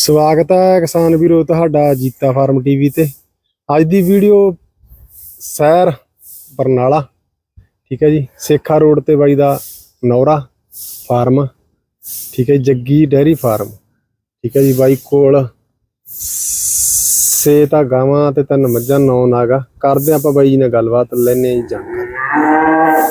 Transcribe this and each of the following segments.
ਸਵਾਗਤ ਹੈ ਕਿਸਾਨ ਵੀਰੋ ਤੁਹਾਡਾ ਜੀਤਾ ਫਾਰਮ ਟੀਵੀ ਤੇ। ਅੱਜ ਦੀ ਵੀਡੀਓ ਸੈਰ ਬਰਨਾਲਾ ਠੀਕ ਹੈ ਜੀ ਸੇਖਾ ਰੋਡ ਤੇ ਬਾਈ ਦਾ ਨੌਰਾ ਫਾਰਮ ਠੀਕ ਹੈ ਜੱਗੀ ਡੈਰੀ ਫਾਰਮ ਠੀਕ ਹੈ ਜੀ ਬਾਈ ਕੋਲ ਸੇ ਤਾਂ ਗਾਵਾਂ ਤੇ ਤਿੰਨ ਮੱਝਾਂ ਨੌ ਨਾਗਾ। ਕਰਦੇ ਆਪਾਂ ਬਾਈ ਜੀ ਨਾਲ ਗੱਲਬਾਤ ਲੈਣੇ ਜੀ ਜਾਣਕਾਰੀ।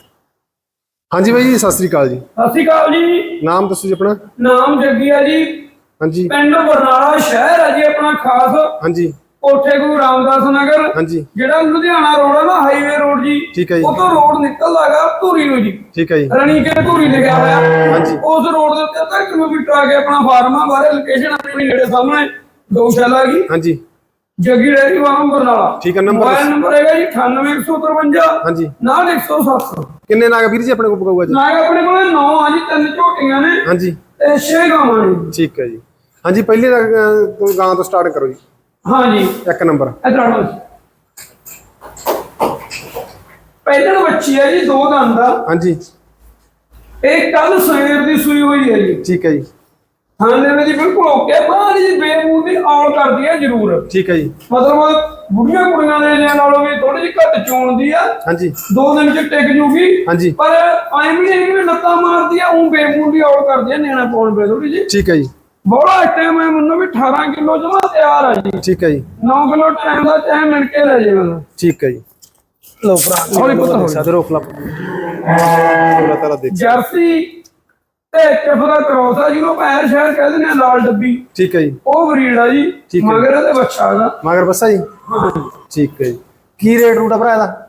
ਹਾਂਜੀ ਬਾਈ ਜੀ ਸਤਿ ਸ੍ਰੀ ਅਕਾਲ ਜੀ। ਸਤਿ ਸ਼੍ਰੀ ਅਕਾਲ ਜੀ। ਨਾਮ ਦੱਸੋ ਜੀ ਆਪਣਾ। ਨਾਮ ਜੱਗੀ ਆ ਜੀ। ਹਾਂਜੀ। ਪਿੰਡ ਬਰਨਾਲਾ ਸ਼ਹਿਰ ਹੈ ਜੀ ਆਪਣਾ ਖਾਸ। ਹਾਂਜੀ। ਕੋਠੇ ਗੁਰੂ ਰਾਮਦਾਸ ਨਗਰ। ਹਾਂਜੀ। ਜਿਹੜਾ ਲੁਧਿਆਣਾ ਰੋਡ ਹੈ ਨਾ ਹਾਈਵੇ ਰੋਡ ਜੀ ਠੀਕ ਹੈ ਜੀ। ਉਹ ਤੋਂ ਰੋਡ ਨਿਕਲਦਾ ਹੈਗਾ ਧੂਰੀ ਨੂੰ ਜੀ। ਠੀਕ ਹੈ ਜੀ। ਰਣੀ ਕੇ ਧੂਰੀ ਲਿਖਿਆ ਹੋਇਆ। ਹਾਂਜੀ। ਉਸ ਰੋਡ ਦੇ ਉੱਤੇ ਅੱਧਾ ਕਿਲੋਮੀਟਰ ਆ ਕੇ ਆਪਣਾ ਫਾਰਮ ਆ ਬਾਰੇ ਲੋਕੇਸ਼ਨ ਆਪਣੀ ਨੇੜੇ ਸਾਹਮਣੇ ਗਊਸ਼ਾਲਾ ਕੀ ਹਾਂਜੀ। Jaggi dairy farm Barnala. ਠੀਕ ਹੈ ਨੰਬਰ ਮੋਬਾਈਲ ਨੰਬਰ ਹੈਗਾ ਜੀ 98153 ਹਾਂਜੀ। ਨਾਲ 107 ਕਿੰਨੇ ਨਾਗ ਵੀਰ ਜੀ ਆਪਣੇ ਕੋਲ ਪਕਾਊਗਾ ਜੀ? ਨਾਗ ਆਪਣੇ ਕੋਲੇ 9 ਆ ਜੀ ਤਿੰਨ ਝੋਟੀਆਂ ਨੇ। ਹਾਂਜੀ। ਤੇ 6 ਗਾਵਾਂ ਨੇ। ਜੀ। ਠੀਕ ਹੈ ਜੀ। ਹਾਂਜੀ ਪਹਿਲੇ ਤਾਂ, ਅਹ, ਗਾਂ ਤੋਂ ਸਟਾਰਟ ਕਰੋ ਜੀ। ਹਾਂ ਜੀ ਇੱਕ ਨੰਬਰ। ਇਧਰ ਆਓ ਪਹਿਲਣ ਬੱਚੀ ਹੈ ਜੀ ਦੋ ਦੰਦ ਦਾ ਹਾਂਜੀ। ਇਹ ਕੱਲ ਸਵੇਰ ਦੀ ਸੂਈ ਹੋਈ ਹੈ ਜੀ। ਠੀਕ ਹੈ ਜੀ। ਖਾਣੇ ਵਿੱਚ ਬਿਲਕੁਲ ਓਕੇ ਬਾਹਰ ਜੀ ਬੇਮੂਲ ਦੀ ਔਲ ਕਰਦੀ ਹੈ ਜ਼ਰੂਰ। ਠੀਕ ਹੈ ਜੀ। ਮਤਲਬ ਬੁੜੀਆਂ ਕੁੜੀਆਂ ਦੇ ਜੇ ਨਾਲੋਂ ਵੀ ਥੋੜੀ ਜਿਹੀ ਘੱਟ ਚੋਣਦੀ ਆ। ਹਾਂਜੀ। ਦੋ ਦਿਨ ਚ ਟਿਕ ਜੂਗੀ। ਹਾਂਜੀ। ਪਰ ਐਂ ਵੀ ਨਹੀਂ ਵੀ ਲੱਤਾਂ ਮਾਰਦੀ ਆ ਉਹ ਬੇਮੂਲ ਦੀ ਔਲ ਕਰਦੀ ਆ ਨਿਆਣਾ ਪਾਉਣ ਪੇ ਥੋੜੀ ਜੀ ਠੀਕ ਹੈ ਜੀ। ਬੋਲਾ ਟਾਈਮ ਹੈ ਮੈਨੂੰ ਵੀ 18 ਕਿਲੋ ਜਮਾ ਤਿਆਰ ਆ ਜੀ। ਠੀਕ ਹੈ ਜੀ। 9 ਕਿਲੋ ਟਾਈਮ ਦਾ ਚਾਹੇ ਮਿਲ ਕੇ ਲੈ ਜੇ ਮੈਨੂੰ। ਠੀਕ ਹੈ ਜੀ। ਲੋ ਭਰਾ ਹੌਲੀ ਪੁੱਤ ਹੌਲੀ। ਸਾਡੇ ਰੋਕ ਲਾ। ਪੂਰਾ ਤਾਰਾ ਦੇਖ। ਜਰਸੀ ਤੇ ਕਿਫਰਾ ਕ੍ਰੋਸ ਆ ਜਿਹਨੂੰ ਪੈਰ ਸ਼ਹਿਰ ਕਹਿੰਦੇ ਨੇ ਲਾਲ ਡੱਬੀ। ਠੀਕ ਹੈ ਜੀ। ਉਹ ਬਰੀਡ ਆ ਜੀ। ਮਗਰ ਇਹਦੇ ਬੱਚਾ ਦਾ। ਮਗਰ ਬੱਸਾ ਜੀ? ਠੀਕ ਹੈ ਜੀ। ਕੀ ਰੇਟ ਰੂਟ ਆ ਭਰਾ ਇਹਦਾ?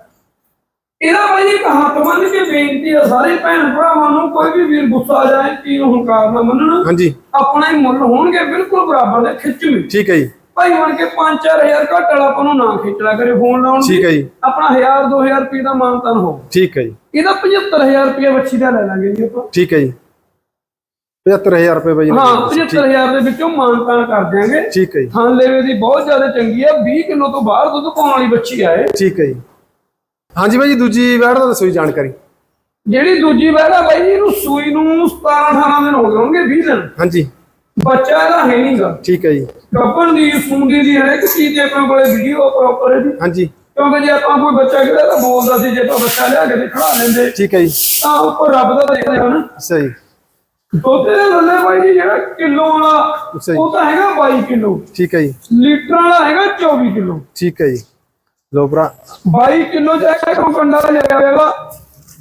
ਇਹਦਾ ਭਾਈ ਇੱਕ ਹੱਥ ਬੰਨ ਕੇ ਬੇਨਤੀ ਆ ਸਾਰੇ ਭੈਣ ਭਰਾਵਾਂ ਨੂੰ ਕੋਈ ਵੀ ਵੀਰ ਗੁੱਸਾ ਆ ਜਾਏ ਕੀ ਨੂੰ ਹੰਕਾਰ ਨਾ ਮੰਨਣ ਹਾਂਜੀ। ਆਪਣਾ ਹੀ ਮੁੱਲ ਹੋਣਗੇ ਬਿਲਕੁਲ ਬਰਾਬਰ ਦੇ ਖਿੱਚਵੇਂ ਠੀਕ ਹੈ ਜੀ। ਭਾਈ ਬਣ ਕੇ 5-4000 ਘੱਟ ਵਾਲਾ ਆਪਾਂ ਨੂੰ ਨਾ ਖਿੱਚਣਾ ਕਰੇ ਫੋਨ ਲਾਉਣ ਠੀਕ ਹੈ ਜੀ। ਆਪਣਾ 1000-2000 ਰੁਪਏ ਦਾ ਮਾਨਤਨ ਹੋ ਠੀਕ ਹੈ ਜੀ। ਇਹਦਾ 75000 ਰੁਪਏ ਬੱਚੀ ਦਾ ਲੈ ਲਾਂਗੇ ਜੀ ਆਪਾਂ। ਠੀਕ ਹੈ ਜੀ। 75000 ਰੁਪਏ ਬਾਈ ਹਾਂ ਨੇ 75000 ਦੇ ਵਿੱਚੋਂ ਮਾਨਤਨ ਕਰ ਦਿਆਂਗੇ। ਠੀਕ ਹੈ ਜੀ। ਥਣ ਲੇਵੇ ਦੀ ਬਹੁਤ ਜ਼ਿਆਦਾ ਚੰਗੀ ਹੈ 20 ਕਿਲੋ ਤੋਂ ਬਾਹਰ ਦੁੱਧ ਪਾਉਣ ਵਾਲੀ ਬੱਚੀ ਆ ਇਹ। ਠੀਕ ਹੈ ਜੀ। ਹਾਂਜੀ ਬਾਈ ਜੀ ਦੂਜੀ ਵੈੜ ਦਾ ਦੱਸੋ ਜੀ ਜਾਣਕਾਰੀ। ਜਿਹੜੀ ਦੂਜੀ ਵਹਿਰਾ ਬਾਈ ਜੀ ਇਹਨੂੰ ਸੂਈ ਨੂੰ 17 18 ਦਿਨ ਹੋ ਗਏ ਹੋਣਗੇ 20 ਦਿਨ। ਹਾਂਜੀ। ਬੱਚਾ ਇਹਦਾ ਹੈ ਨਹੀਂਗਾ ਠੀਕ ਹੈ ਜੀ। ਕੱਪਣ ਦੀ ਸੂੰਦੀ ਦੀ ਹਰ ਇੱਕ ਚੀਜ਼ ਦੀ ਆਪਣੇ ਕੋਲੇ ਵੀਡੀਓ ਪ੍ਰੋਪਰ ਹੈ ਜੀ ਹਾਂਜੀ। ਕਿਉਂਕਿ ਜੇ ਆਪਾਂ ਕੋਈ ਬੱਚਾ ਕਿਹੜਾ ਤਾਂ ਬੋਲਦਾ ਸੀ ਜੇ ਆਪਾਂ ਬੱਚਾ ਲਿਆ ਕੇ ਤੇ ਖੜਾ ਲੈਂਦੇ। ਠੀਕ ਹੈ ਜੀ। ਤਾਂ ਉੱਪਰ ਰੱਬ ਦਾ ਦੇਖਦੇ ਹਨ ਸਹੀ ਦੁੱਧ ਦੇ ਲੱਲੇ ਬਾਈ ਜੀ ਜਿਹੜਾ ਕਿਲੋ ਵਾਲਾ ਉਹ ਤਾਂ ਹੈਗਾ 22 ਕਿਲੋ। ਠੀਕ ਹੈ ਜੀ। ਲੀਟਰ ਵਾਲਾ ਹੈਗਾ 24 ਕਿਲੋ। ਠੀਕ ਹੈ ਜੀ। ਲੋ ਭਰਾ। 22 ਕਿਲੋ ਚ ਇੱਕ ਕੰਡਾ ਲਿਆ ਜਾਵੇਗਾ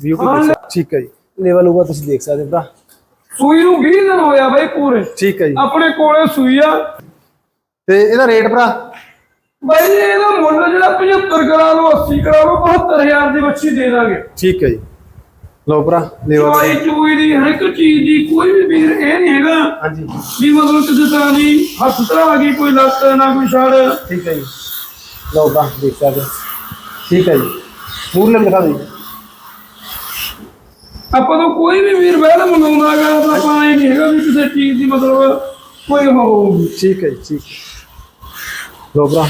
ਵੀਊ ਵੀ। ਠੀਕ ਹੈ ਜੀ। ਲੈਵਲ ਹੋਊਗਾ ਤੁਸੀਂ ਦੇਖ ਸਕਦੇ ਭਰਾ। ਸੂਈ ਨੂੰ 20 ਦਿਨ ਹੋਇਆ ਬਾਈ ਪੂਰੇ। ਠੀਕ ਹੈ ਜੀ। ਆਪਣੇ ਕੋਲੇ ਸੂਈ ਆ। ਤੇ ਇਹਦਾ ਰੇਟ ਭਰਾ? ਬਾਈ ਇਹਦਾ ਮੁੱਲ ਜਿਹੜਾ 75 ਕਰਾ ਲਓ 80 ਕਰਾ ਲਓ 72000 ਦੀ ਬੱਚੀ ਦੇ ਦਾਂਗੇ। ਠੀਕ ਹੈ ਜੀ। ਲੋ ਭਰਾ ਲੈਵਲ ਚਵਾਈ ਚੂਈ ਦੀ ਹਰ ਇੱਕ ਚੀਜ਼ ਦੀ ਕੋਈ ਵੀ ਵੀਰ ਇਹ ਨਹੀਂ ਹੈਗਾ ਹਾਂਜੀ। ਵੀ ਮਤਲਬ ਕਿਸੇ ਤਰ੍ਹਾਂ ਦੀ ਹੱਥ ਤਰਾ ਆ ਗਈ ਕੋਈ ਲੱਤ ਨਾ ਕੋਈ ਛੜ। ਠੀਕ ਹੈ ਜੀ। ਲੋ ਭਰਾ ਦੇਖ ਸਕਦੇ ਹੋ। ਠੀਕ ਹੈ ਜੀ। ਮੂਰਲੇ ਲਿਖਾ ਦਿਓ ਜੀ। ਆਪਾਂ ਤੋਂ ਕੋਈ ਵੀ ਵੀਰ ਵਹਿਲ ਮੰਗਾਉਂਦਾ ਹੈਗਾ ਤਾਂ ਆਪਾਂ ਇਹ ਨਹੀਂ ਹੈਗਾ ਵੀ ਕਿਸੇ ਚੀਜ਼ ਦੀ ਮਤਲਬ ਕੋਈ ਹੋਊਗੀ ਠੀਕ ਹੈ ਜੀ ਠੀਕ ਲੋ ਭਰਾ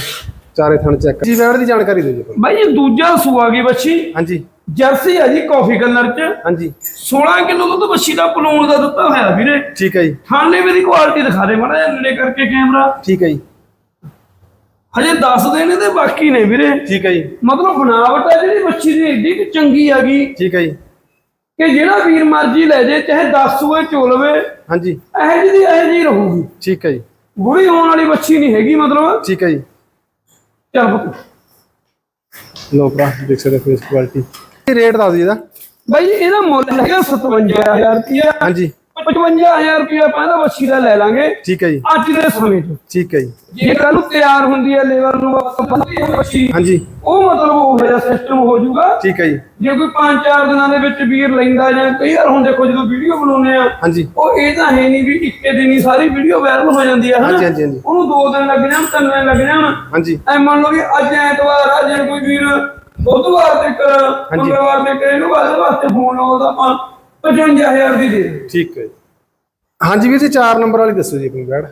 ਚਾਰੇ ਥਣ ਚੈੱਕ ਜੀ ਵੈੜ ਦੀ ਜਾਣਕਾਰੀ ਦਿਓ ਜੀ ਆਪਾਂ ਨੂੰ। ਬਾਈ ਇਹ ਦੂਜਾ ਸੂਆ ਗਈ ਬੱਚੀ ਹਾਂਜੀ। ਜਰਸੀ ਹੈ ਜੀ ਕਾਫੀ ਕਲਰ ਚ। ਹਾਂਜੀ। 16 ਕਿਲੋ ਦੁੱਧ ਬੱਚੀ ਦਾ ਪਲੂਣ ਦਾ ਦਿੱਤਾ ਹੋਇਆ ਵੀਰੇ। ਠੀਕ ਹੈ ਜੀ। ਥਾਣੇ ਵੀ ਦੀ ਕੁਆਲਿਟੀ ਦਿਖਾ ਦੇ ਮਾੜਾ ਜਿਹਾ ਨੇੜੇ ਕਰਕੇ ਕੈਮਰਾ ਠੀਕ ਹੈ ਜੀ। ਹਜੇ ਦੱਸ ਦੇਣੇ ਤੇ ਬਾਕੀ ਨੇ ਵੀਰੇ। ਠੀਕ ਹੈ ਜੀ। ਮਤਲਬ ਬਣਾਵਟ ਹੈ ਜਿਹੜੀ ਬੱਚੀ ਦੀ ਏਡੀ ਕੁ ਚੰਗੀ ਹੈਗੀ ਠੀਕ ਹੈ ਜੀ। ਕਿ ਜਿਹੜਾ ਵੀਰ ਮਰਜ਼ੀ ਲੈ ਜੇ ਚਾਹੇ 10 ਸੂਏ ਚੋਲਵੇ ਹਾਂਜੀ। ਇਹ ਜਿਹੀ ਇਹ ਜੀ ਰਹੂਗੀ। ਠੀਕ ਹੈ ਜੀ। ਬੁੜੀ ਹੋਣ ਵਾਲੀ ਬੱਚੀ ਨਹੀਂ ਹੈਗੀ ਮਤਲਬ। ਠੀਕ ਹੈ ਜੀ। ਚੱਲ ਲੋ ਭਰਾ ਦੇਖ ਸਕਦੇ ਫੇਸ ਕੁਆਲਿਟੀ ਰੇਟ ਦੱਸ ਦਿਓ ਇਹਦਾ? ਬਾਈ ਇਹਦਾ ਮੁੱਲ ਹੈਗਾ 57000 ਰੁਪਇਆ। ਹਾਂਜੀ। 55000 ਰੁਪਇਆ ਪਹਿਲਾਂ ਬੱਚੀ ਦਾ ਲੈ ਲਾਂਗੇ। ਠੀਕ ਹੈ ਜੀ। ਅੱਜ ਦੇ ਸਮੇਂ 'ਚ। ਠੀਕ ਹੈ ਜੀ। ਜੇ ਕੱਲ ਨੂੰ ਤਿਆਰ ਹੁੰਦੀ ਹੈ ਲੇਬਰ ਨੂੰ ਆਪਾਂ ਬੰਦੀ ਹੈ ਬੱਚੀ ਹਾਂਜੀ। ਉਹ ਮਤਲਬ ਉਹ ਜਿਹਾ ਸਿਸਟਮ ਹੋ ਜਾਊਗਾ। ਠੀਕ ਹੈ ਜੀ। ਜੇ ਕੋਈ 5-4 ਦਿਨਾਂ ਦੇ ਵਿੱਚ ਵੀਰ ਲੈਂਦਾ ਜਾਂ ਕਈ ਵਾਰ ਹੁਣ ਦੇਖੋ ਜਦੋਂ ਵੀਡੀਓ ਬਣਾਉਂਦੇ ਆ ਹਾਂਜੀ। ਉਹ ਇਹ ਤਾਂ ਹੈ ਨਹੀਂ ਵੀ ਇੱਕੇ ਦਿਨ ਹੀ ਸਾਰੀ ਵੀਡੀਓ ਵਾਇਰਲ ਹੋ ਜਾਂਦੀ ਹੈ ਹਾਂਜੀ ਹਾਂਜੀ ਉਹਨੂੰ ਦੋ ਦਿਨ ਲੱਗ ਜਾਣ ਤਿੰਨ ਦਿਨ ਲੱਗ ਜਾਣ। ਹਾਂਜੀ। ਐ ਮੰਨ ਲਓ ਵੀ ਅੱਜ ਐਤਵਾਰ ਆ ਜੇ ਕੋਈ ਵੀਰ ਬੁੱਧਵਾਰ ਤੇ ਕਰ ਮੰਗਲਵਾਰ ਤੇ ਕਰ ਇਹਨੂੰ ਵਾਸਤੇ ਵਾਸਤੇ ਫੋਨ ਆਉਂਦਾ ਆਪਾਂ 55000 ਦੀ ਦੇ ਦਿਓ। ਠੀਕ ਹੈ ਜੀ। ਹਾਂਜੀ ਵੀਰ ਜੀ 4 ਨੰਬਰ ਵਾਲੀ ਦੱਸੋ ਜੀ ਆਪਣੀ ਵੈੜ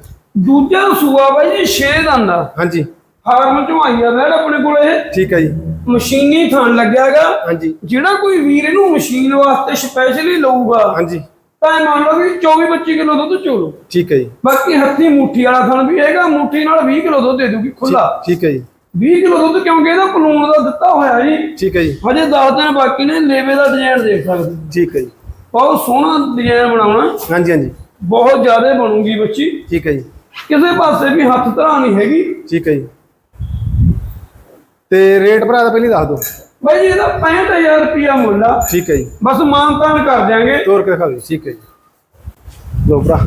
ਦੂਜਾ ਸੂਆ ਬਾਈ ਜੀ 6 ਦੰਦ ਦਾ ਹਾਂਜੀ। ਫਾਰਮ ਚੋਂ ਆਈ ਆ ਵੈੜ ਆਪਣੇ ਕੋਲ ਇਹ। ਠੀਕ ਹੈ ਜੀ। ਮਸ਼ੀਨੀ ਥਣ ਲੱਗਿਆਗਾ ਹਾਂਜੀ। ਜਿਹੜਾ ਕੋਈ ਵੀਰ ਇਹਨੂੰ ਮਸ਼ੀਨ ਵਾਸਤੇ ਸਪੈਸ਼ਲੀ ਲਊਗਾ ਹਾਂਜੀ। ਤਾਂ ਇਹ ਮੰਨ ਲਓ ਵੀ 24 25 ਕਿਲੋ ਦੁੱਧ ਚੋਲੋ। ਠੀਕ ਹੈ ਜੀ। ਬਾਕੀ ਹੱਥੀ ਮੁੱਠੀ ਵਾਲਾ ਥਣ ਵੀ ਹੈਗਾ ਮੁੱਠੀ ਨਾਲ 20 ਕਿਲੋ ਦੁੱਧ ਦੇ ਦੂਗੀ ਖੁੱਲਾ ਠੀਕ ਹੈ ਜੀ। 20 ਕਿਲੋ ਦੁੱਧ ਕਿਉਂਕਿ ਇਹਦਾ ਪਲੂਣ ਦਾ ਦਿੱਤਾ ਹੋਇਆ ਜੀ। ਠੀਕ ਹੈ ਜੀ। ਹਜੇ 10 ਦਿਨ ਬਾਕੀ ਨੇ ਲੇਵੇ ਦਾ ਡਿਜ਼ਾਈਨ ਦੇਖ ਸਕਦੇ ਹੋ। ਠੀਕ ਹੈ ਜੀ। ਬਹੁਤ ਸੋਹਣਾ ਡਿਜ਼ਾਈਨ ਬਣਾਉਣਾ। ਹਾਂਜੀ ਹਾਂਜੀ। ਬਹੁਤ ਜ਼ਿਆਦਾ ਬਣੂਗੀ ਬੱਚੀ। ਠੀਕ ਹੈ ਜੀ। ਕਿਸੇ ਪਾਸੇ ਵੀ ਹੱਥ ਧਰਾ ਨਹੀਂ ਹੈਗੀ। ਠੀਕ ਹੈ ਜੀ। ਤੇ ਰੇਟ ਭਰਾ ਦਾ ਪਹਿਲੀ ਦੱਸ ਦਿਓ। ਬਾਈ ਜੀ ਇਹਦਾ 65000 ਰੁਪਿਆ ਮੁੱਲ ਆ। ਠੀਕ ਹੈ ਜੀ। ਬਸ ਮਾਨਤਾਨ ਕਰ ਦਿਆਂਗੇ। ਤੋਰ ਕੇ ਦਿਖਾ ਦਿਓ ਠੀਕ ਹੈ ਜੀ। ਲੋ ਭਰਾ।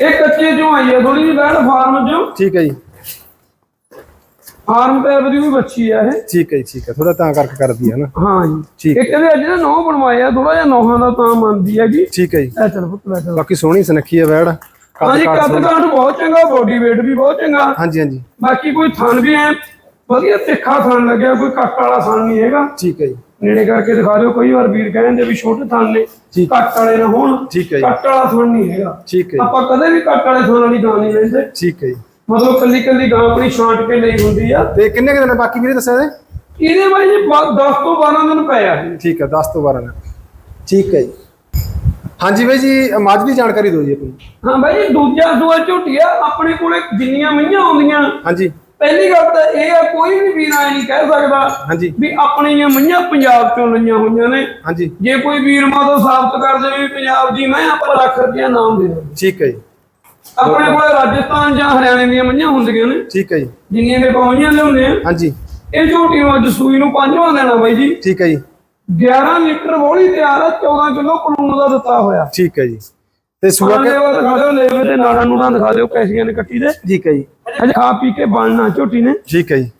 ਇਹ ਕੱਚੇ ਚੋਂ ਆਈ ਹੈ ਥੋੜੀ ਜਿਹੀ ਬੈਠ ਫਾਰਮ ਚੋਂ। ਠੀਕ ਹੈ ਜੀ। ਫਾਰਮ ਟੈਪ ਦੀ ਵੀ ਬੱਚੀ ਆ ਇਹ। ਠੀਕ ਹੈ ਜੀ ਠੀਕ ਹੈ। ਥੋੜਾ ਤਾਂ ਕਰਕੇ ਕਰਦੀ ਹੈ ਨਾ। ਹਾਂ ਜੀ। ਠੀਕ ਇੱਕ ਇਹਦੇ ਅੱਜ ਨਾ ਨੌ ਬਣਵਾਏ ਆ ਥੋੜਾ ਜਿਹਾ ਨੌਹਾਂ ਦਾ ਤਾਂ ਮੰਨਦੀ ਹੈਗੀ। ਠੀਕ ਹੈ ਜੀ। ਐ ਚਲ ਪੁੱਤ ਲੈ ਚਲ ਬਾਕੀ ਸੋਹਣੀ ਸੁਨੱਖੀ ਹੈ ਵੈੜ। ਹਾਂ ਜੀ ਕੱਦ। ਕਾਠ ਬਹੁਤ ਚੰਗਾ ਬੋਡੀ weight ਵੀ ਬਹੁਤ ਚੰਗਾ। ਹਾਂਜੀ ਹਾਂਜੀ। ਬਾਕੀ ਕੋਈ ਥਣ ਵੀ ਐ ਵਧੀਆ ਤਿੱਖਾ ਥਣ ਲੱਗਿਆ ਕੋਈ ਕੱਟ ਵਾਲਾ ਥਣ ਨਹੀਂ ਹੈਗਾ। ਠੀਕ ਹੈ ਜੀ। ਨੇੜੇ ਕਰਕੇ ਦਿਖਾ ਦਿਓ ਕਈ ਵਾਰ ਵੀਰ ਕਹਿੰਦੇ ਵੀ ਛੋਟੇ ਥਣ ਨੇ ਠੀਕ। ਕੱਟ ਵਾਲੇ ਨਾ ਹੋਣ। ਠੀਕ ਹੈ ਜੀ। ਕੱਟ ਵਾਲਾ ਥਣ ਨਹੀਂ ਹੈਗਾ। ਠੀਕ ਹੈ ਜੀ। ਆਪਾਂ ਕਦੇ ਵੀ ਕੱਟ ਵਾਲੇ ਥਣ ਵਾਲੀ ਗਾਂ ਨਹੀਂ ਲੈਂਦੇ। ਠੀਕ ਹੈ ਜੀ। ਮਤਲਬ ਕੱਲੀ ਕੱਲੀ ਗਾਂ ਆਪਣੀ ਛਾਂਟ ਕੇ ਲਈ ਹੁੰਦੀ ਆ। ਤੇ ਕਿੰਨੇ ਕੁ ਦਿਨ ਬਾਕੀ ਵੀਰੇ ਦੱਸਿਆ ਦੇ ਇਹਦੇ ਬਾਈ ਜੀ 10 ਤੋਂ 12 ਦਿਨ ਪਏ ਆ ਜੀ। ਠੀਕ ਹੈ 10 ਤੋਂ 12 ਦਿਨ। ਠੀਕ ਹੈ ਜੀ। ਹਾਂਜੀ ਬਾਈ ਜੀ ਮੱਝ ਦੀ ਜਾਣਕਾਰੀ ਦਿਓ ਜੀ ਆਪਣੀ। ਹਾਂ ਬਾਈ ਜੀ ਦੂਜਾ ਸੂਆ ਝੋਟੀਆ ਆਪਣੇ ਕੋਲੇ ਜਿੰਨੀਆਂ ਮਈਆਂ ਆਉਂਦੀਆਂ। ਹਾਂਜੀ। ਪਹਿਲੀ ਗੱਲ ਤਾਂ ਇਹ ਆ ਕੋਈ ਵੀ ਵੀਰ ਐ ਨਹੀਂ ਕਹਿ ਸਕਦਾ ਹਾਂਜੀ। ਵੀ ਆਪਣੀਆਂ ਮਈਆਂ ਪੰਜਾਬ ਚੋਂ ਲਈਆਂ ਹੋਈਆਂ ਨੇ। ਹਾਂਜੀ। ਜੇ ਕੋਈ ਵੀਰ ਮਾ ਤੋਂ ਸਾਬਤ ਕਰ ਦੇਵੇ ਵੀ ਪੰਜਾਬ ਦੀ ਮੈਂ ਆਪਾਂ ਲੱਖ ਰੁਪਇਆ ਨਾਮ ਦੇ ਦਾਂਗੇ ਠੀਕ ਹੈ ਜੀ। ਆਪਣੇ ਕੋਲੇ ਰਾਜਸਥਾਨ ਜਾਂ ਹਰਿਆਣੇ ਦੀਆਂ ਮਈਆਂ ਹੁੰਦੀਆਂ ਨੇ। ਠੀਕ ਹੈ ਜੀ। ਜਿੰਨੀਆਂ ਦੇ ਪਹੁੰਚੀਆਂ ਲਿਆਉਂਦੇ ਆ ਹਾਂਜੀ। ਇਹ ਝੋਟੀ ਨੂੰ ਅੱਜ ਸੂਈ ਨੂੰ ਪੰਜਵਾਂ ਦੇਣਾ ਬਾਈ ਜੀ। ਠੀਕ ਹੈ ਜੀ। 11 ਲੀਟਰ ਬੋਲੀ ਤਿਆਰ ਆ 14 ਕਿਲੋ ਕਾਨੂੰਨ ਦਾ ਦਿੱਤਾ ਹੋਇਆ। ਠੀਕ ਹੈ ਜੀ। ਤੇ ਸੂਆ ਕੇ ਦਿਖਾ ਦਿਓ ਲੇਵੇ ਤੇ ਨਾੜਾਂ ਨੂੜਾਂ ਦਿਖਾ ਦਿਓ ਕੈਸੀਆਂ ਨੇ ਕੱਟੀ ਦੇ। ਠੀਕ ਹੈ ਜੀ। ਅਜੇ ਖਾ ਪੀ ਕੇ ਬਣਨਾ ਝੋਟੀ ਨੇ। ਠੀਕ ਹੈ ਜੀ।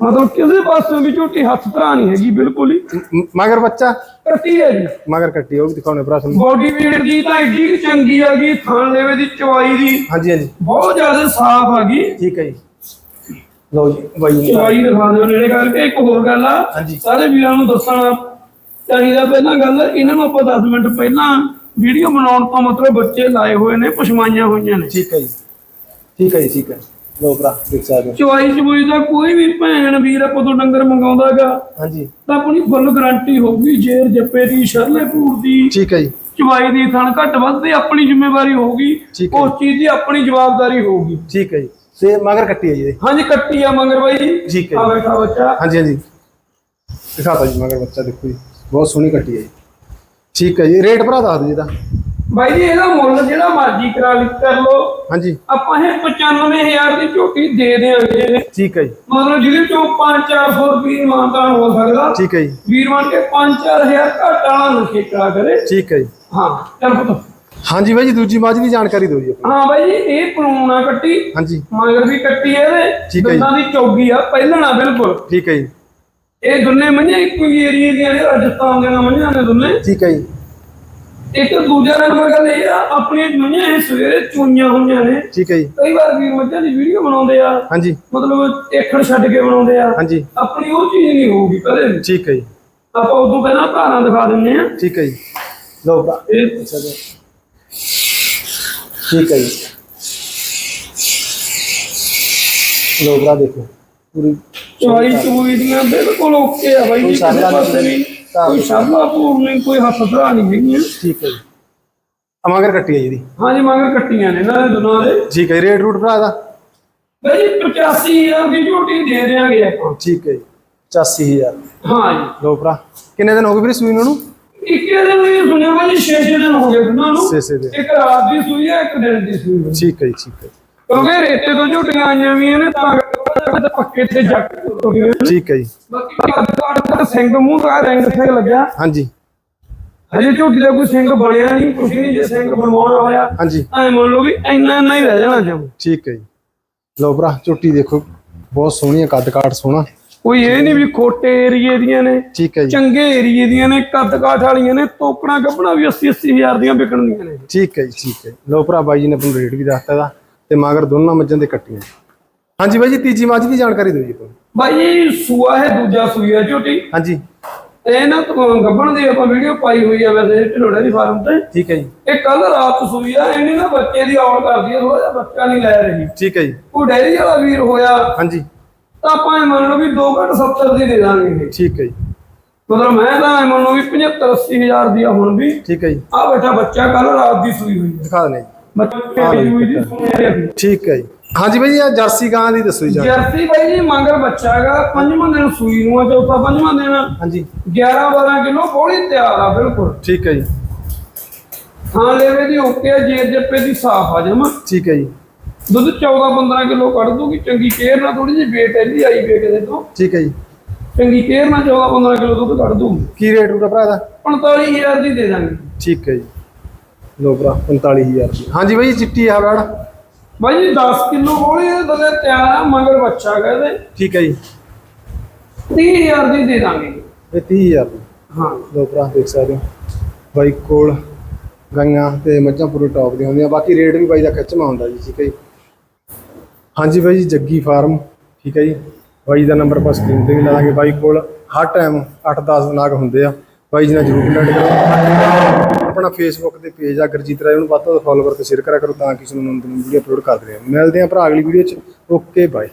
ਮਤਲਬ ਕਿਸੇ ਪਾਸੋਂ ਵੀ ਝੋਟੀ ਹੱਥ ਧਰਾ ਨਹੀਂ ਹੈਗੀ ਬਿਲਕੁਲ ਹੀ। ਮ- ਮਗਰ ਬੱਚਾ? ਕੱਟੀ ਹੈ ਜੀ। ਮਗਰ ਕੱਟੀ ਉਹ ਵੀ ਦਿਖਾਉਣੇ ਭਰਾ ਤੁਹਾਨੂੰ ਬੋਡੀ weight ਦੀ ਤਾਂ ਏਡੀ ਕੁ ਚੰਗੀ ਹੈਗੀ ਥਾਣ ਲੇਵੇ ਦੀ ਚਵਾਈ ਦੀ। ਹਾਂਜੀ ਹਾਂਜੀ। ਬਹੁਤ ਜ਼ਿਆਦਾ ਸਾਫ਼ ਹੈਗੀ ਠੀਕ ਹੈ ਜੀ। ਲਓ ਜੀ ਬਾਈ ਚਵਾਈ ਦਿਖਾ ਦਿਓ। ਨੇੜੇ ਕਰਕੇ। ਇੱਕ ਹੋਰ ਗੱਲ ਆ ਹਾਂਜੀ। ਸਾਰੇ ਵੀਰਾਂ ਨੂੰ ਦੱਸਣਾ। ਚਾਹੀਦਾ ਪਹਿਲਾਂ ਗੱਲ ਇਹਨਾਂ ਨੂੰ ਆਪਾਂ 10 ਮਿੰਟ ਪਹਿਲਾਂ ਵੀਡੀਓ ਬਣਾਉਣ ਤੋਂ ਮਤਲਬ ਬੱਚੇ ਲਾਏ ਹੋਏ ਨੇ ਪਛਮਾਈਆਂ ਹੋਈਆਂ ਨੇ। ਠੀਕ ਹੈ ਜੀ। ਠੀਕ ਹੈ ਜੀ ਠੀਕ ਹੈ। ਲਓ ਭਰਾ ਦੇਖ ਸਕਦੇ ਹੋ। ਦਾ ਕੋਈ ਵੀ ਭੈਣ ਵੀਰ ਆਪਾਂ ਤੋਂ ਡੰਗਰ ਮੰਗਾਉਂਦਾਗਾ। ਹਾਂਜੀ। ਤਾਂ ਆਪਣੀ ਫੁੱਲ ਗਾਰੰਟੀ ਹੋਊਗੀ ਜੇਰ ਜੱਪੇ ਦੀ ਸ਼ਰਲੇ ਭੂਰ ਦੀ। ਠੀਕ ਹੈ ਜੀ। ਚਵਾਈ ਦੀ ਥਣ ਘੱਟ ਵੱਧ ਦੀ ਆਪਣੀ ਜ਼ਿੰਮੇਵਾਰੀ ਹੋਊਗੀ। ਉਸ ਚੀਜ਼ ਦੀ ਆਪਣੀ ਜਵਾਬਦਾਰੀ ਹੋਊਗੀ। ਠੀਕ ਹੈ ਜੀ। ਤੇ ਮਗਰ ਕੱਟੀ ਹੈ ਜੀ। ਹਾਂਜੀ ਕੱਟੀ ਆ ਮੰਗਰ ਬਾਈ। ਜੀ ਠੀਕ ਹੈ ਆ ਜੀ। ਬੈਠਾ ਬੱਚਾ। ਹਾਂਜੀ ਹਾਂਜੀ। ਦਿਖਾਤਾ ਜੀ ਮਗਰ ਬੱਚਾ ਦੇਖੋ ਜੀ। ਬਹੁਤ ਸੋਹਣੀ ਕੱਟੀ ਹੈ ਜੀ। ਠੀਕ ਹੈ ਜੀ। ਰੇਟ ਭਰਾ ਦੱਸ ਦਿਓ ਜੀ ਇਹਦਾ। ਬਾਈ ਜੀ ਇਹਦਾ ਮੁੱਲ ਜਿਹੜਾ ਮਰਜ਼ੀ ਕਰਾ ਲਈ ਕਰ ਲੋ ਹਾਂਜੀ। ਆਪਾਂ ਇਹ 95000 ਦੀ ਝੋਟੀ ਦੇ ਦੇਾਂਗੇ ਠੀਕ ਹੈ ਜੀ। ਮਤਲਬ ਜਿਹਦੇ ਚੋਂ 5-400 ਰੁਪਏ ਮਾਨਤਾਨ ਹੋ ਸਕਦਾ। ਠੀਕ ਹੈ ਜੀ। ਵੀਰ ਬਣ ਕੇ 5-4000 ਘੱਟ ਵਾਲਾ ਨਸ਼ੇ ਕਰਾ ਕਰੇ। ਠੀਕ ਹੈ ਜੀ। ਹਾਂ ਚੱਲ ਪੁੱਤ। ਹਾਂਜੀ ਬਾਈ ਜੀ ਦੂਜੀ ਮੱਝ ਦੀ ਜਾਣਕਾਰੀ ਦਿਓ ਜੀ ਹਾਂ ਬਾਈ ਜੀ ਇਹ ਪਲੂਣ ਕੱਟੀ। ਹਾਂਜੀ। ਮਗਰ ਵੀ ਕੱਟੀ ਹੈ ਇਹਦੇ। ਦੰਦਾਂ ਦੀ ਚੌਗੀ ਆ ਪਹਿਲਣਾ ਬਿਲਕੁਲ। ਠੀਕ ਹੈ ਜੀ। ਇਹ ਦੁੰਨੇ ਮੰਝਾਂ ਇੱਕੋ ਹੀ ਏਰੀਏ ਦੀਆਂ ਨੇ ਰਾਜਸਥਾਨ ਦੀਆਂ ਮੰਝਾਂ ਨੇ ਦੁੰਨੇ। ਠੀਕ ਹੈ ਜੀ। ਇੱਕ ਦੂਜਾ ਨੰਬਰ ਗੱਲ ਇਹ ਆ ਆਪਣੀਆਂ ਮੰਝਾਂ ਇਹ ਸਵੇਰੇ ਚੁਈਆਂ ਹੋਈਆਂ ਨੇ। ਠੀਕ ਹੈ ਜੀ। ਕਈ ਵਾਰ ਵੀਰ ਮੱਝਾਂ ਦੀ ਵੀਡੀਓ ਬਣਾਉਂਦੇ ਆ। ਹਾਂਜੀ। ਮਤਲਬ ਏਖੜ ਛੱਡ ਕੇ ਬਣਾਉਂਦੇ ਆ। ਹਾਂਜੀ। ਆਪਣੀ ਉਹ ਚੀਜ਼ ਨਹੀਂ ਹੋਊਗੀ ਵੀ। ਠੀਕ ਹੈ ਜੀ। ਆਪਾਂ ਉਦੋਂ ਪਹਿਲਾਂ ਧਾਰਾਂ ਦਿਖਾ ਦਿੰਨੇ ਆ। ਠੀਕ ਹੈ ਜੀ। ਲਓ ਭਰਾ ਇਹ ਠੀਕ ਹੈ ਜੀ। ਲਓ ਭਰਾ ਦੇਖੋ। ਪੂਰੀ ਚਵਾਈ ਚੂਈ ਦੀਆਂ ਬਿਲਕੁਲ ਓਕੇ ਆ ਬਾਈ ਜੀ ਕਿਸੇ ਪਾਸੇ ਨਹੀਂ, ਵੀ ਕੋਈ ਸ਼ਾਮਲਾ ਪੂਰ ਨਹੀਂ ਕੋਈ ਧਰਾ ਨਹੀਂ ਹੈਗੀਆਂ। ਠੀਕ ਹੈ ਜੀ। ਆ ਮਗਰ ਕੱਟੀ ਹੈ ਜੀ ਇਹਦੀ। ਹਾਂਜੀ ਮਗਰ ਕੱਟੀਆਂ ਨੇ ਇਹਨਾਂ ਦੇ ਦੋਨਾਂ ਦੇ। ਠੀਕ ਹੈ ਜੀ, ਰੇਟ ਰੂਟ ਭਰਾ ਦਾ? ਬਈ 85000 ਦੀ ਝੋਟੀ ਦੇ ਦੇਾਂਗੇ ਆਪਾਂ। ਠੀਕ ਹੈ ਜੀ 84000 ਹਾਂ ਜੀ। ਲਓ ਭਰਾ ਕਿੰਨੇ ਦਿਨ ਹੋ ਗਏ ਵੀਰੇ ਸੂਈ ਨੂੰ ਇੱਕੇ ਦਿਨ ਇਹ ਸੁਣਿਆ ਵਾ ਜੀ 6 ਦਿਨ ਹੋ ਗਏ ਦੋਨਾਂ ਨੂੰ। ਛੇ ਛੇ ਦਿਨ। ਇੱਕ ਰਾਤ ਦੀ ਸੂਈ ਹੈ ਇੱਕ ਦਿਨ ਦੀ ਸੂਈ ਹੈ। ਠੀਕ ਹੈ ਜੀ ਠੀਕ ਹੈ ਕਿਉਂਕਿ ਰੇਤੇ ਤੋਂ ਝੋਟੀਆਂ ਆਈਆਂ ਵੀ ਨੇ ਤਾਂ ਕਰਕੇ ਪੱਕੇ ਤੇ ਜੱਟ। ਠੀਕ ਹੈ ਜੀ। ਬਾਕੀ ਸਿੰਘ ਮੂੰਹ ਦਾ ਰੰਗ ਸਿੰਘ ਲੱਗਿਆ। ਹਾਂਜੀ। ਹਜੇ ਝੋਟੀ ਦਾ ਕੋਈ ਸਿੰਘ ਬਣਿਆ ਨਹੀਂ ਕੁਛ ਨਹੀਂ ਜੇ ਸਿੰਘ ਬਣਵਾਉਣਾ ਹੋਇਆ ਹਾਂਜੀ। ਐ ਮੰਨ ਲਓ ਵੀ ਇੰਨਾ ਇੰਨਾ ਹੀ ਰਹਿ ਜਾਣਾ ਜਮ। ਠੀਕ ਹੈ ਜੀ। ਲਓ ਭਰਾ ਝੋਟੀ ਦੇਖੋ ਬਹੁਤ ਸੋਹਣੀ ਹੈ ਕੱਦ ਕਾਠ ਸੋਹਣਾ। ਕੋਈ ਇਹ ਨਹੀਂ ਵੀ ਖੋਟੇ ਏਰੀਏ ਦੀਆਂ ਨੇ ਠੀਕ ਹੈ ਜੀ। ਚੰਗੇ ਏਰੀਏ ਦੀਆਂ ਨੇ ਕੱਦ ਕਾਠ ਵਾਲੀਆਂ ਨੇ ਤੋਕਣਾ ਗੱਭਣਾ ਵੀ 80 80 ਹਜ਼ਾਰ ਦੀਆਂ ਵਿਕਣ ਦੀਆਂ ਨੇ। ਠੀਕ ਹੈ ਜੀ ਠੀਕ ਹੈ। ਲਓ ਭਰਾ ਬਾਈ ਜੀ ਨੇ ਆਪਣਾ ਰੇਟ ਵੀ ਦੱਸਤਾ ਦਾ ਤੇ ਮਗਰ ਦੋਨਾਂ ਮੱਝਾਂ ਦੇ ਕੱਟੀਆਂ। ਹਾਂਜੀ ਬਾਈ ਜੀ ਤੀਜੀ ਮੱਝ ਦੀ ਜਾਣਕਾਰੀ ਦਿਓ ਜੀ ਨੂੰ। ਬਾਈ ਜੀ ਸੂਆ ਹੈ ਦੂਜਾ ਸੂਆ ਝੋਟੀ। ਹਾਂਜੀ। ਇਹ ਨਾ ਤੋਂ ਗੱਭਣ ਦੀ ਆਪਾਂ ਵੀਡੀਓ ਪਾਈ ਹੋਈ ਆ ਵੈਸੇ ਢਿਲੋੜੇ ਦੀ ਫਾਰਮ ਤੇ। ਠੀਕ ਹੈ ਜੀ। ਇਹ ਕੱਲ ਰਾਤ ਸੂਈ ਆ ਇਹਨੇ ਨਾ ਬੱਚੇ ਦੀ ਔਲ ਕਰਦੀ ਆ ਥੋੜਾ ਜਿਹਾ ਬੱਚਾ ਨਹੀਂ ਲੈ ਰਹੀ। ਠੀਕ ਹੈ ਜੀ। ਉਹ ਡੈਰੀ ਵਾਲਾ ਵੀਰ ਹੋਇਆ। ਹਾਂਜੀ। ਤਾਂ ਆਪਾਂ ਇਹ ਮੰਨ ਲਓ ਵੀ 2 ਘੰਟ 70 ਦੀ ਦੇ ਦਾਂਗੇ ਇਹ। ਠੀਕ ਹੈ ਜੀ। ਮਤਲਬ ਮੈਂ ਤਾਂ ਐਂ ਮੰਨੂ ਵੀ 75 80 ਹਜ਼ਾਰ ਦੀ ਆ ਹੁਣ ਵੀ। ਠੀਕ ਹੈ ਜੀ। ਆ ਬੈਠਾ ਬੱਚਾ ਕੱਲ ਰਾਤ ਦੀ ਸੂਈ ਹੋਈ ਹੈ। ਦਿਖਾ ਦਿੰਦੇ ਜੀ। ਦੀ ਦੀ ਠੀਕ ਹੈ ਜੀ। ਹਾਂਜੀ ਬਾਈ ਇਹ ਜਰਸੀ ਗਾਂ ਦੀ ਦੱਸੋ ਜੀ ਜਰਸੀ ਬਾਈ ਜੀ ਮੰਗਲ ਬੱਚਾ ਹੈਗਾ ਪੰਜਵਾਂ ਦਿਨ ਸੂਈ ਨੂੰ ਆ ਚੌਥਾ ਪੰਜਵਾਂ ਦਿਨ ਹਾਂਜੀ। 11 12 ਕਿਲੋ ਬੋਲੀ ਤਿਆਰ ਆ ਬਿਲਕੁਲ। ਠੀਕ ਹੈ ਜੀ। ਹਾਂ ਲੈਵੇ ਦੀ ਓਕੇ ਜੇਰ ਜੱਪੇ ਦੀ ਸਾਫ਼ ਆ ਜਮਾ। ਠੀਕ ਹੈ ਜੀ। ਦੁੱਧ 14 15 ਕਿਲੋ ਕੱਢ ਦੂਗੀ ਚੰਗੀ ਕੇਅਰ ਨਾਲ ਥੋੜੀ ਜਿਹੀ ਵੇਟ ਇਹਦੀ ਆਈ ਵੇ ਕਿਤੇ ਤੋਂ। ਠੀਕ ਹੈ ਜੀ। ਚੰਗੀ ਕੇਅਰ ਨਾਲ 14 15 ਕਿਲੋ ਦੁੱਧ ਕੱਢ ਦੂਗੀ। ਕੀ ਰੇਟ ਉਹਦਾ ਭਰਾ ਦਾ 45000 ਦੀ ਦੇ ਦਾਂਗੇ। ਠੀਕ ਹੈ ਜੀ। ਲੋ ਭਰਾ 45000 ਦੀ ਹਾਂਜੀ ਬਾਈ ਚਿੱਟੀ ਆ ਬੈੜ ਬਾਈ ਜੀ 10 ਕਿਲੋ ਬੋਲੀ ਦੇ ਦਲੇ ਤਿਆਰ ਆ ਮੰਗਲ ਬੱਚਾ ਇਹਦੇ। ਠੀਕ ਹੈ ਜੀ। 30000 ਦੀ ਦੇ ਦਾਂਗੇ। ਇਹ 30000 ਦੀ। ਹਾਂ। ਲੋ ਭਰਾ ਦੇਖ ਸਕਦੇ ਹੋ। ਬਾਈ ਕੋਲ ਗਾਈਆਂ ਤੇ ਮੱਝਾਂ ਪੂਰੇ ਟੌਪ ਦੀਆਂ ਹੁੰਦੀਆਂ। ਬਾਕੀ ਰੇਟ ਵੀ ਬਾਈ ਦਾ ਖਿੱਚਮਾ ਹੁੰਦਾ ਜੀ ਠੀਕ ਹੈ ਜੀ। ਹਾਂਜੀ ਬਾਈ ਜੀ ਜੱਗੀ ਫਾਰਮ ਠੀਕ ਹੈ ਜੀ। ਬਾਈ ਦਾ ਨੰਬਰ ਆਪਾਂ ਸਕਰੀਨ ਤੇ ਵੀ ਲਾ ਦਾਂਗੇ। ਬਾਈ ਕੋਲ ਹਰ ਟਾਈਮ 8-10 ਨਾਗ ਹੁੰਦੇ ਆ। ਬਾਈ ਜੀ ਨਾਲ ਜਰੂਰ ਕੰਟੈਕਟ ਕਰੋ। ਆਪਣਾ ਫੇਸਬੁੱਕ ਤੇ ਪੇਜ ਆ, ਗੁਰਜੀਤ ਰਾਏ, ਉਹਨੂੰ ਵੱਧ ਤੋਂ ਵੱਧ ਫੋਲੋਵਰ ਤੇ ਸ਼ੇਅਰ ਕਰਿਆ ਕਰੋ ਤਾਂ ਕਿ ਤੁਹਾਨੂੰ ਨਵੀਂ ਵੀਡੀਓ ਅਪਲੋਡ ਕਰਦੇ ਰਹਾਂਗੇ ਮਿਲਦੇ ਆਂ ਭਰਾ ਅਗਲੀ ਵੀਡੀਓ 'ਚ। Okay bye